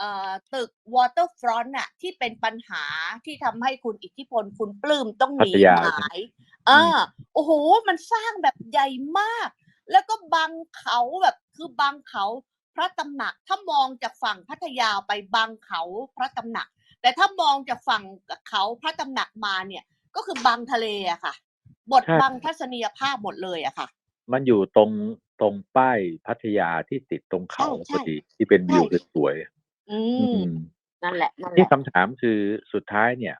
เอ่อตึก waterfront น่ะที่เป็นปัญหาที่ทำให้คุณอิทธิพลคุณปลื้มต้องหนีพัทยาหายอ่าโอ้โห มันสร้างแบบใหญ่มาก แล้วก็บังเขาแบบคือบังเขาพระตำหนักถ้ามองจากฝั่งพัทยาไปบังเขาพระตำหนัก แต่ถ้ามองจากฝั่งเขาพระตำหนักมาเนี่ย ก็คือบังทะเลอะค่ะ บทใช่บังทัศนียภาพหมดเลยอะค่ะ มันอยู่ตรงตรงป้ายพัทยาที่ติดตรงเขาใช่พอดีที่เป็นวิวใช่สวย อืๆอืม ม นั่นแหละ นั่นแหที่ละ คำถามคือสุดท้ายเนี่ย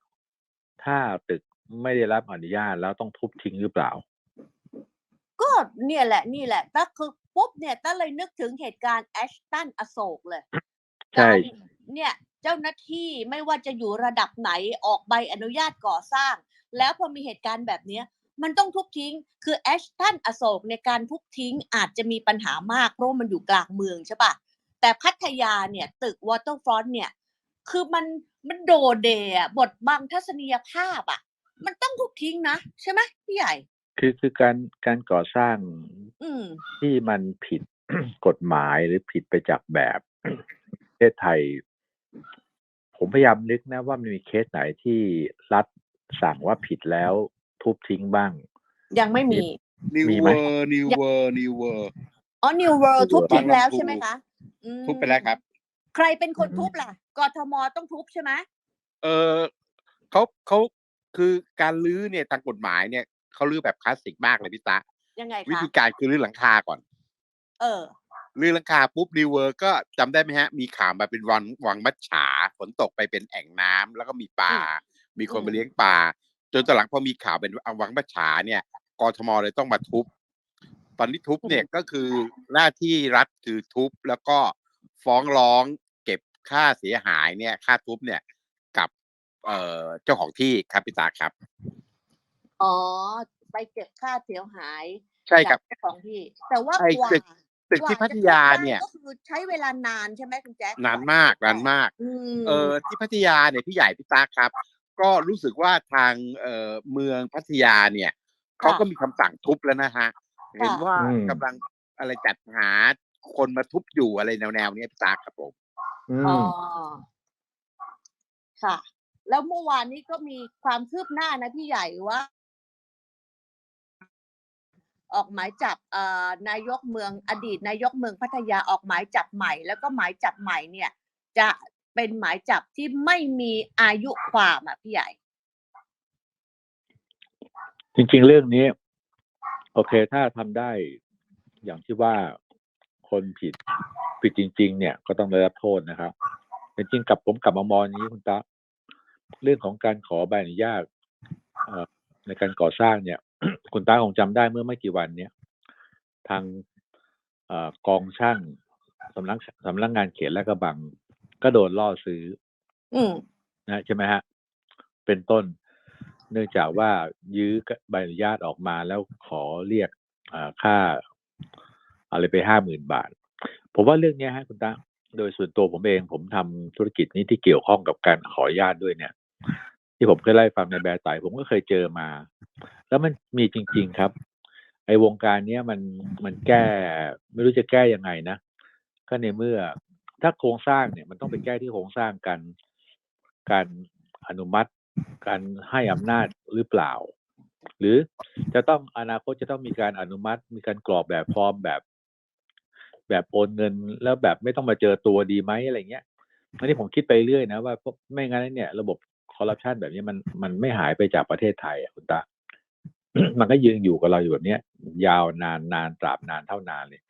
ถ้าตึกไม่ได้รับอนุญาตแล้วต้องทุบทิ้งหรือเปล่า ก็เนี่ยแหละ นี่แหละถ้าคือปุ๊บเนี่ยต้าเลยนึกถึงเหตุการณ์แอชตันอโศกเลย ใช่ การเนี่ยเจ้าหน้าที่ไม่ว่าจะอยู่ระดับไหนออกใบอนุญาตก่อสร้าง แล้วพอมีเหตุการณ์แบบเนี้ย มันต้องทุบทิ้ง คือแอชตันอโศกในการทุบทิ้งอาจจะมีปัญหามากเพราะว่ามันอยู่กลางเมืองใช่ปะ แต่พัทยาเนี่ยตึกวอเตอร์ฟรอนต์เนี่ย คือมันมันโดดเดะบทบังทัศนียภาพอะ มันต้องทุบทิ้งนะ ใช่ไหมพี่ใหญ่ คือคือการการก่อสร้างอืมที่มันผิดกฎหมายหรือผิดไปจากแบบประเทศไทย ผมพยายามนึกนะว่ามันมีเคสไหนที่รัฐสั่งว่าผิดแล้วทุบทิ้งบ้าง ยังไม่มีนิวมีไหเวมอร์นิวเวอร์นิวเวอร์อ๋อ New World ทุบทิ้งแล้วบางลำพูใช่ไหมคะ อืมทุบไปแล้วครับ ใครเป็นคนทุบล่ะกทมต้องทุบใช่ไหมเออเขาเขาคือการลื้อเนี่ยทางกฎหมายเนี่ยเขาลื้อแบบคลาสสิกมากเลยพี่ตายังไงวิคะธีการคือลื้อหลังคาก่อนเออ ลื้อหลังคาปุ๊บนิวเวอร์ก็จำได้ไหมฮะ มีข่าวมาเป็นวังวังมัจฉาฝนตกไปเป็นแอ่งน้ำแล้วก็มีปลามีคนอืมไปเลี้ยงปลาจนตอนหลังพอมีข่าวเป็นวังมัจฉาเนี่ยกทมเลยต้องมาทุบ ตอนนี้ทุบเนี่ยก็คือหน้าที่รัฐคือทุบแล้วก็ฟ้องร้องเก็บค่าเสียหายเนี่ยค่าทุบเนี่ยกับเอ่อเจ้าของที่ครับพี่ตาครับ อ๋อ ไปเก็บค่าเสียหายใช่ครับจากเจ้าของที่ แต่ว่าไอ้กว่า ตึกตึกว่าที่พัทจะยาทุบได้เนี่ยก็คือใช้เวลานานใช่ไหมคุณแจ๊คนานมากนานมากอืมเออที่พัทยาเนี่ยพี่ใหญ่พี่ตาครับ ก็รู้สึกว่าทางเอ่อเมืองพัทยาเนี่ยเขาก็มีคำสั่งทุบแล้วนะฮะ เห็นว่าอืม กำลังอะไรจัดหาคนมาทุบอยู่อะไรแนวๆเนี้ยพี่ตาครับผม อือ๋อม ค่ะ แล้วเมื่อวานนี้ก็มีความคืบหน้านะพี่ใหญ่ว่า ออกหมายจับเอ่อนายกเมืองอดีตนายกเมืองพัทยาออกหมายจับใหม่ แล้วก็หมายจับใหม่เนี่ย จะเป็นหมายจับที่ไม่มีอายุความอะพี่ใหญ่ จริงๆ เรื่องนี้ โอเค ถ้าทำได้อย่างที่ว่าคนผิดผิดจริง ๆ เนี่ยก็ต้องได้รับโทษนะครับแต่จริงๆกับผมกลับมามองอย่างนี้คุณตาเรื่องของการขอใบอนุญาตเอ่อในการก่อสร้างเนี่ย คุณตาคงจำได้เมื่อไม่กี่วันเนี้ยทางเออกองช่างสำนักสำนักงานเขตและกระบัง ก็โดนล่อซื้ออืมนะใช่ไหมฮะ เป็นต้น เนื่องจากว่ายื้อใบอนุญาตออกมาแล้วขอเรียกค่าอะไรไปห้าหมื่นบาท ผมว่าเรื่องนี้ฮะคุณตาโดยส่วนตัวผมเองผมทำธุรกิจนี้ที่เกี่ยวข้องกับการขออนุญาตด้วยเนี่ย ที่ผมเคยไล่าให้ฟังในแบร์ไตผมก็เคยเจอมา แล้วมันมีจริง ๆครับ ไอ้วงการเนี้ยมันมันแก้ ไม่รู้จะแก้ยังไงนะก็ในเมื่อถ้าโครงสร้างเนี่ย มันต้องไปแก้ที่โครงสร้างการการอนุมัติ การให้อำนาจหรือเปล่า หรือจะต้องอนาคตจะต้องมีการอนุมัติ มีการกรอบแบบฟอร์มแบบ แบบโอนเงินแล้วแบบไม่ต้องมาเจอตัวดีไหมอะไรเงี้ยอันนี้ผมคิดไปเรื่อยนะว่าไม่งั้นเนี่ย ระบบคอร์รัปชันแบบนี้มันมันไม่หายไปจากประเทศไทยอะคุณตา มันก็ยืนอยู่กับเราอยู่แบบเนี้ย ยาวนานนานตราบนานเท่านานเลย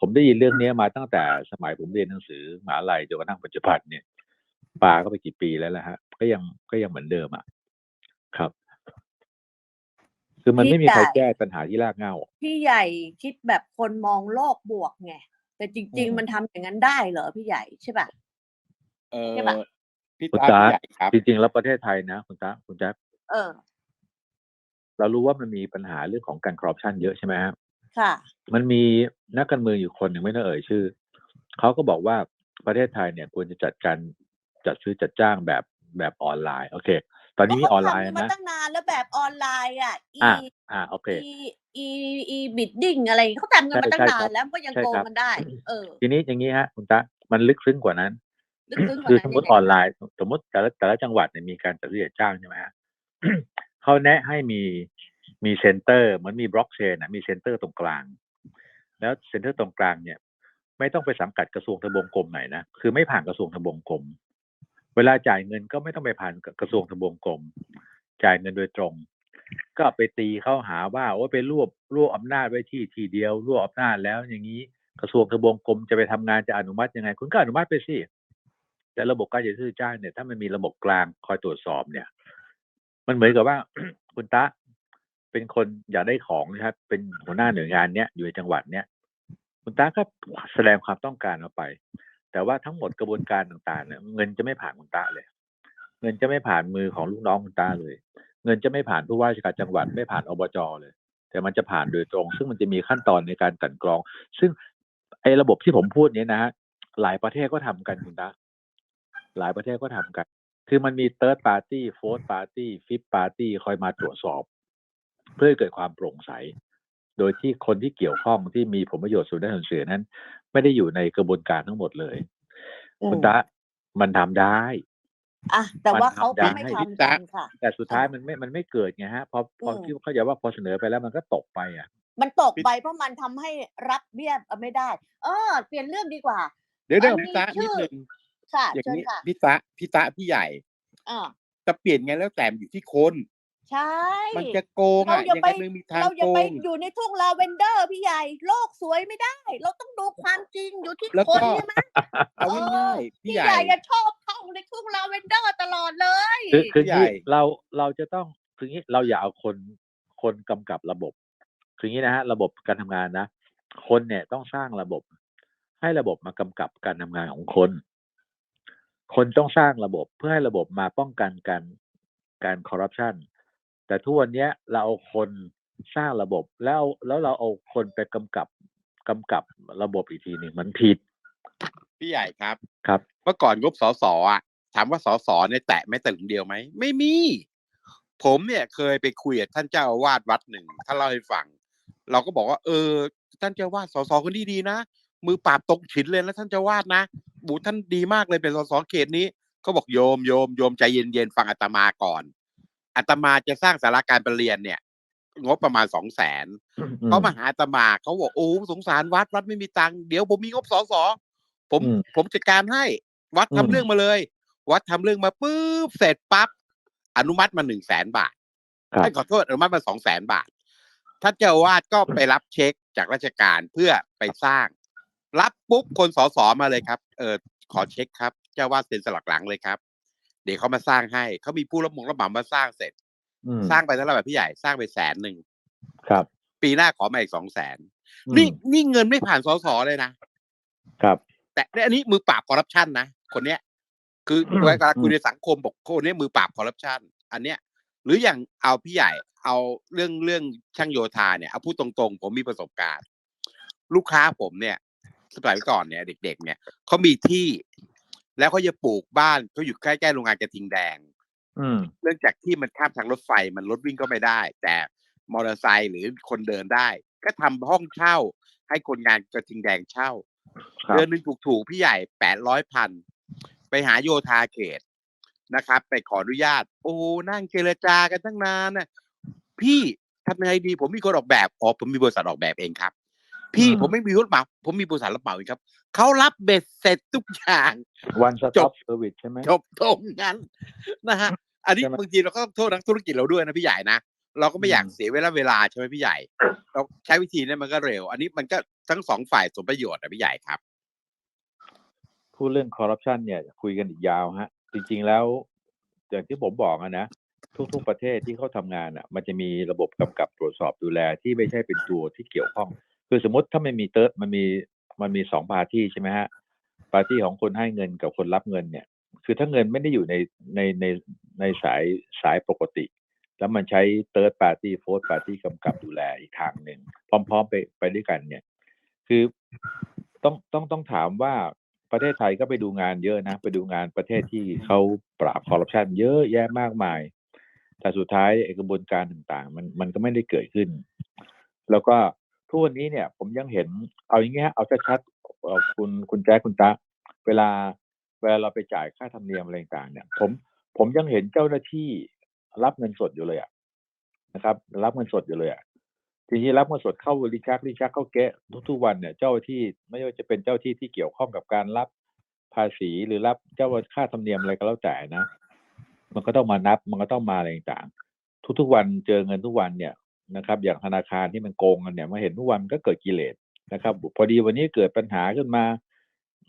ผมได้ยินเรื่องนี้มาตั้งแต่สมัยผมเรียนหนังสือมหาลัยจนกระทั่งปัจจุบันเนี่ย ปาก็ไปกี่ปีแล้วล่ะฮะ ก็ยังก็ยังเหมือนเดิมอะครับ คือมันไม่มีใครพี่จ่ายแก้ปัญหาที่รากเหง้าพี่ใหญ่คิดแบบคนมองโลกบวกไงแต่จริงอืมๆมันทำอย่างนั้นได้เหรอพี่ใหญ่ใช่ป่ะเออใช่ปะพี่คุณตาตาพี่ใหญ่ครับจริงๆแล้วประเทศไทยนะคุณตาคุณแจ๊คเออ เรารู้ว่ามันมีปัญหาเรื่องของการคอร์รัปชันเยอะใช่ไหมฮะค่ะ มันมีนักการเมืองอยู่คนหนึ่งไม่ต้องเอ่ยชื่อเขาก็บอกว่าประเทศไทยเนี่ยควรจะจัดการ จัดซื้อจัดจ้างแบบแบบออนไลน์ โอเค ตอนนี้มีออนไลน์ก็เขาทำมานะตั้งนานแล้วแบบออนไลน์อะ e อ่าอ่าโอเค e e e bidding อะไรเขาทำกันมาตั้งใช่นาครันบแล้วก็ยังใช่โกงครับกันได้ เออ ทีนี้อย่างนี้ฮะคุณตามันลึกซึ้งกว่านั้นลึกซึ้งกว่าคือนั้สนมมยังติไงออนไลน์ สมมติแต่ละแต่ละจังหวัดเนี่ยมีการจัดซื้อจัดจ้างใช่ไหมฮะเขาแนะให้มีมีเซ็นเตอร์เหมือนมีบล็อกเชนนะมีเซ็นเตอร์ตรงกลาง แล้วเซ็นเตอร์ตรงกลางเนี่ย ไม่ต้องไปสังกัดกระทรวงทบวงกรมไหนนะคือไม่ผ่านกระทรวงทบวงกรม เวลาจ่ายเงินก็ไม่ต้องไปผ่านกระทรวงทบวงกรมจ่ายเงินโดยตรง ก็ไปตีเข้าหาว่าโอ้ไปรวบรวบอำนาจไว้ที่ทีเดียวรวบอำนาจแล้วอย่างนี้กระทรวงทบวงกรมจะไปทำงานจะอนุมัติยังไง คุณก็อนุมัติไปสิแต่ระบบการจัดซื้อจ้างเนี่ยถ้ามันมีระบบกลางคอยตรวจสอบเนี่ย มันเหมือนกับว่าคุณตะเป็นคนอยากได้ของนะครับ เป็นหัวหน้าหน่วยงานเนี้ยอยู่ในจังหวัดเนี้ยคุณตาก็แสดงความต้องการออกไป แต่ว่าทั้งหมดกระบวนการต่างๆเนี่ยเงินจะไม่ผ่านคุณตาเลย เงินจะไม่ผ่านมือของลูกน้องคุณตาเลย เงินจะไม่ผ่านผู้ว่าราชการจังหวัดไม่ผ่านอบจเลย แต่มันจะผ่านโดยตรง ซึ่งมันจะมีขั้นตอนในการกันกรอง ซึ่งไอ้ระบบที่ผมพูดเนี้นะฮะหลายประเทศก็ทำกันคุณตาหลายประเทศก็ทำกัน คือมันมี third party fourth party fifth party คอยมาตรวจสอบ เพื่อเกิดความโปร่งใส โดยที่คนที่เกี่ยวข้องที่มีผลประโยชน์ส่วนได้ส่วนเสียนั้น ไม่ได้อยู่ในกระบวนการทั้งหมดเลยอืมคุณตามันทำได้อะแต่ว่าเขาก็มันทำได้ไม่ทำกันค่ะ แต่สุดท้ายมันไม่ มันไม่เกิดไงฮะพอพออืมคิดว่าเขาใจว่าพอเสนอไปแล้วมันก็ตกไปอะ มันตกไปเพราะมันทำให้รับเบี้ยไม่ได้ เออ เปลี่ยนเรื่องดีกว่า เดี๋ยวเดี๋ยวอันนี้พี่ตะชื่นิดอนึงค่ะอย่างเชิญนี้ค่ะพี่ตะพี่ตะพี่ใหญ่อ่าจะเปลี่ยนไงแล้วแต่มันอยู่ที่คน ใช่มันจะโกงเราอะอย่ายังไปไงมันมีทางเราอย่าโกไปงอยู่ในทุ่งลาเวนเดอร์พี่ใหญ่โลกสวยไม่ได้ เราต้องดูความจริงอยู่ที่แล้วคนก็ใช่ไหมเอาง่ายๆพี่พี่ใหใหญ่ญ่จะชอบท่องในทุ่งลาเวนเดอร์ตลอดเลยคือคือใหญ่ที่เราเราจะต้องคืองี้เราอย่าเอาคนคนกำกับระบบ คืองี้นะฮะระบบการทำงานนะคนเนี่ยต้องสร้างระบบ ให้ระบบมากำกับการทำงานของคน คนต้องสร้างระบบเพื่อให้ระบบมาป้องกันการการคอร์รัปชัน แต่ทุกวันเนี้ยเราเอาคนสร้างระบบแล้วแล้วเราเอาคนไปกำกับกำกับระบบอีกทีหนึ่งมันผิด พี่ใหญ่ครับครับ เมื่อก่อนงบสสอะถามว่าสสเนี่ยแตะไม่แต่หลุมเดียวไหมไม่มี ผมเนี่ยเคยไปคุยกับท่านเจ้าอาวาสวัดหนึ่งท่านเล่าให้ฟัง เราก็บอกว่า เออ ท่านเจ้าอาวาสสสคนนี้ดีนะมือปราบตรงฉินเลยนะท่านเจ้าอาวาสนะบูท่านดีมากเลยเป็นสสเขตนี้เขาบอกโยมโยมโยมใจเย็นๆฟังอาตมาก่อน อาตมาจะสร้างสาราการประเรียนเนี่ย งบประมาณสองแสนเขามาหาอาตมาเขาบอกโอ้สงสารวัดวัดไม่มีตังค์เดี๋ยวผมมีงบสอสอผมอืมผมจัดการให้ วัดทำอืมเรื่องมาเลย วัดทำเรื่องมาปุ๊บเสร็จปั๊บอนุมัติมาหนึ่งแสนบาทครับให้ขอโทษอนุมัติมาสองแสนบาทท่านเจ้าอาวาดก็ไปรับเช็คจากราชการเพื่อไปสร้าง รับปุ๊บคนสอสอมาเลยครับ เออขอเช็คครับ เจ้าอาวาดเซ็นสลักหลังเลยครับ เดี๋ยวเขามาสร้างให้เขามีผู้รับเหมงรับเหมามาสร้างเสร็จอืมสร้างไปเท่าไหร่แบบพี่ใหญ่สร้างไปแสนหนึ่งครับ ปีหน้าขอมาอีกสองแสนอืมนี่นี่เงินไม่ผ่านสสเลยนะครับ แต่อันนี้มือปราบคอร์รัปชันนะคนเนี้ย คืออืมเวลาคุยในสังคมบอกคนนี้มือปราบคอร์รัปชันอันเนี้ย หรืออย่างเอาพี่ใหญ่ เอาเรื่องเรื่องช่างโยธาเนี่ยเอาพูดตรงๆ ผมมีประสบการณ์ ลูกค้าผมเนี่ยสมัยก่อนเนี่ยเด็ก ๆ เนี่ยเขามีที่ แล้วเขาจะปลูกบ้านเขาอยู่ใกล้ๆโรงงานกระทิงแดงอืมเนื่องจากที่มันข้ามทางรถไฟมันรถวิ่งก็ไม่ได้ แต่มอเตอร์ไซค์หรือคนเดินได้ ก็ทำห้องเช่า ให้คนงานกระทิงแดงเช่าครับเดือนหนึ่งถูกๆพี่ใหญ่แปดร้อยพันไปหาโยธาเขตนะครับ ไปขออนุญาต โอ้นั่งเจรจากันตั้งนานนะพี่ทำยังไงดีผมมีคนออกแบบอ๋อผมมีบริษัทออกแบบเองครับ พี่อืมผมไม่มีรถเหมาผมมีบริษัทรับเหมาเองครับเขารับเบ็ดเสร็จทุกอย่าง one จ stop บ service ใช่ไหมจบตรงนั้นนะฮะอันนี้ใช่ไหมบางทีเราก็ต้องโทษนักธุรกิจเราด้วยนะพี่ใหญ่นะเราก็ไม่อยากอืมเสียเวลาเวลาใช่ไหมพี่ใหญ่ เราใช้วิธีนี้มันก็เร็ว อันนี้มันก็ทั้งสองฝ่ายสมประโยชน์นะพี่ใหญ่ครับพูดเรื่องคอร์รัปชันเนี่ยคุยกันอีกยาวฮะ จริง ๆ แล้วอย่างที่ผมบอกอะนะทุกๆประเทศที่เขาทำงานอะ มันจะมีระบบกำกับตรวจสอบดูแลที่ไม่ใช่เป็นตัวที่เกี่ยวข้อง คือสมมติถ้ามันมีเติร์ดมันมีมันมีสองปาร์ตี้ใช่ไหมฮะปาร์ตี้ของคนให้เงินกับคนรับเงินเนี่ย คือถ้าเงินไม่ได้อยู่ในในในในสายสายปกติ แล้วมันใช้เติร์ดปาร์ตี้โฟร์ปาร์ตี้กำกับดูแลอีกทางหนึ่งพร้อม ๆ ไปไปด้วยกันเนี่ย คือต้องต้องต้องถามว่าประเทศไทยก็ไปดูงานเยอะนะ ไปดูงานประเทศที่เขาปราบคอร์รัปชันเยอะแยะมากมาย แต่สุดท้ายกระบวนการต่างๆ มันมันก็ไม่ได้เกิดขึ้น แล้วก็ ทุกวันนี้เนี่ย ผมยังเห็น เอาอย่างเงี้ยเอาชัดๆคุณคุณแจ๊คคุณตะเวลาเวลาเราไปจ่ายค่าธรรมเนียมอะไรต่างเนี่ย ผมผมยังเห็นเจ้าหน้าที่รับเงินสดอยู่เลยอะนะครับ รับเงินสดอยู่เลยอะทีนี้รับเงินสดเข้าริชักริชักเข้าเกะทุกๆวันเนี่ย เจ้าที่ไม่ว่าจะเป็นเจ้าที่ที่เกี่ยวข้องกับการรับภาษีหรือรับเจ้าค่าธรรมเนียมอะไรก็แล้วแต่นะมันก็ต้องมานับ มันก็ต้องมาอะไรต่าง ทุกๆวันเจอเงินทุกวันเนี่ย นะครับ อย่างธนาคารที่มันโกงกันเนี่ยมาเห็นทุกวันก็เกิดกิเลสนะครับ พอดีวันนี้เกิดปัญหาขึ้นมา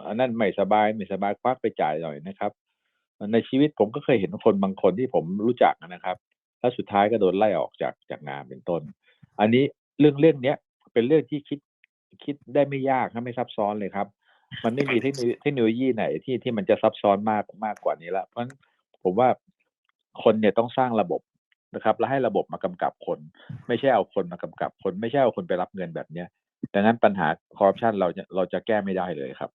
อันนั่นไม่สบายไม่สบายควักไปจ่ายหน่อยนะครับ ในชีวิตผมก็เคยเห็นคนบางคนที่ผมรู้จักนะครับ แล้วสุดท้ายก็โดนไล่ออกจากจากงานเป็นต้น อันนี้เรื่องเรื่องเนี้ยเป็นเรื่องที่คิดคิดได้ไม่ยากครับไม่ซับซ้อนเลยครับ มันไม่มีเทคโนโลยีเทคโนโลยีไหนที่ที่มันจะซับซ้อนมากมากกว่านี้ละเพราะฉะนั้นผมว่าคนเนี่ยต้องสร้างระบบ นะครับแล้วให้ระบบมากำกับคน ไม่ใช่เอาคนมากำกับคน ไม่ใช่เอาคนไปรับเงินแบบเนี้ยดังนั้นปัญหาคอร์รัปชันเราเราจะแก้ไม่ได้เลยครับ